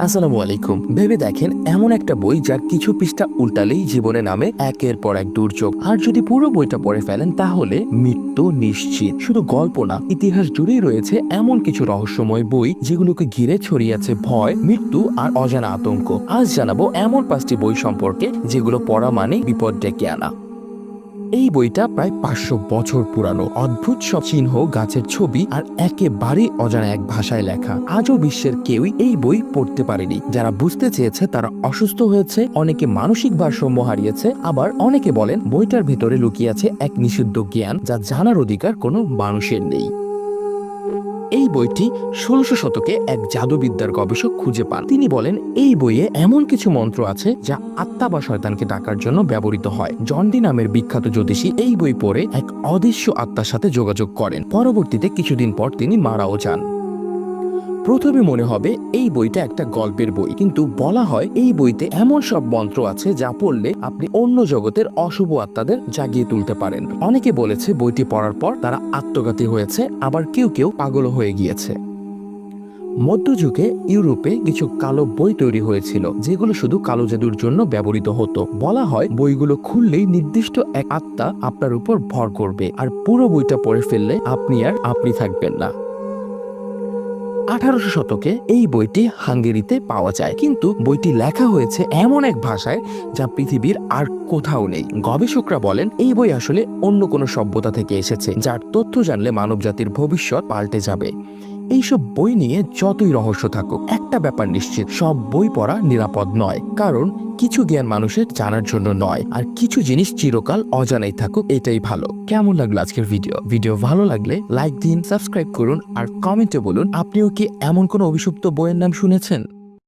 আসসালামু আলাইকুম। ভেবে দেখেন, এমন একটা বই যার কিছু পৃষ্ঠা উল্টালেই জীবনে নামে একের পর এক দুর্যোগ। আর যদি পুরো বইটা পড়ে ফেলেন, তাহলে মৃত্যু নিশ্চিত। শুধু গল্প না, ইতিহাস জুড়েই রয়েছে এমন কিছু রহস্যময় বই যেগুলোকে ঘিরে ছড়িয়ে আছে ভয়, মৃত্যু আর অজানা আতঙ্ক। আজ জানাব এমন পাঁচটি বই সম্পর্কে, যেগুলো পড়া মানে বিপদ ডেকে আনা। এই বইটা প্রায় পাঁচশো বছর পুরানো। অদ্ভুত সব চিহ্ন, গাছের ছবি আর একেবারেই অজানা এক ভাষায় লেখা। আজও বিশ্বের কেউই এই বই পড়তে পারেনি। যারা বুঝতে চেয়েছে তারা অসুস্থ হয়েছে, অনেকে মানসিক ভারসাম্য হারিয়েছে, আবার অনেকে বলেন বইটার ভিতরে লুকিয়ে আছে এক নিষিদ্ধ জ্ঞান যা জানার অধিকার কোনো মানুষের নেই। এই বইটি ষোলশ শতকে এক জাদুবিদ্যার গবেষক খুঁজে পান। তিনি বলেন, এই বইয়ে এমন কিছু মন্ত্র আছে যা আত্মা বা শয়তানকে ডাকার জন্য ব্যবহৃত হয়। জন্ডি নামের বিখ্যাত জ্যোতিষী এই বই পড়ে এক অদৃশ্য আত্মার সাথে যোগাযোগ করেন। পরবর্তীতে কিছুদিন পর তিনি মারাও যান। প্রথমে মনে হবে এই বইটা একটা গল্পের বই, কিন্তু বলা হয় এই বইতে এমন সব মন্ত্র আছে যা পড়লে আপনি অন্য জগতের অশুভ আত্মাদের জাগিয়ে তুলতে পারেন। অনেকে বলেছে বইটি পড়ার পর তারা আত্মঘাতী হয়েছে, আবার কেউ কেউ পাগল হয়ে গিয়েছে। মধ্যযুগে ইউরোপে কিছু কালো বই তৈরি হয়েছিল, যেগুলো শুধু কালো জাদুর জন্য ব্যবহৃত হতো। বলা হয় বইগুলো খুললেই নির্দিষ্ট এক আত্মা আপনার উপর ভর করবে, আর পুরো বইটা পড়ে ফেললে আপনি আর আপনি থাকবেন না। আঠারোশো শতকে এই বইটি হাঙ্গেরিতে পাওয়া যায়। কিন্তু বইটি লেখা হয়েছে এমন এক ভাষায় যা পৃথিবীর আর কোথাও নেই। গবেষকরা বলেন, এই বই আসলে অন্য কোনো সভ্যতা থেকে এসেছে, যার তথ্য জানলে মানবজাতির ভবিষ্যৎ পাল্টে যাবে। এইসব বই নিয়ে যতই রহস্য থাকুক, একটা ব্যাপার নিশ্চিত, সব বই পড়া নিরাপদ নয়। কারণ কিছু জ্ঞান মানুষের জানার জন্য নয়, আর কিছু জিনিস চিরকাল অজানাই থাকুক, এটাই ভালো। কেমন লাগল আজকের ভিডিও? ভিডিও ভালো লাগলে লাইক দিন, সাবস্ক্রাইব করুন, আর কমেন্টে বলুন, আপনিও কি এমন কোনো অভিশপ্ত বইয়ের নাম শুনেছেন?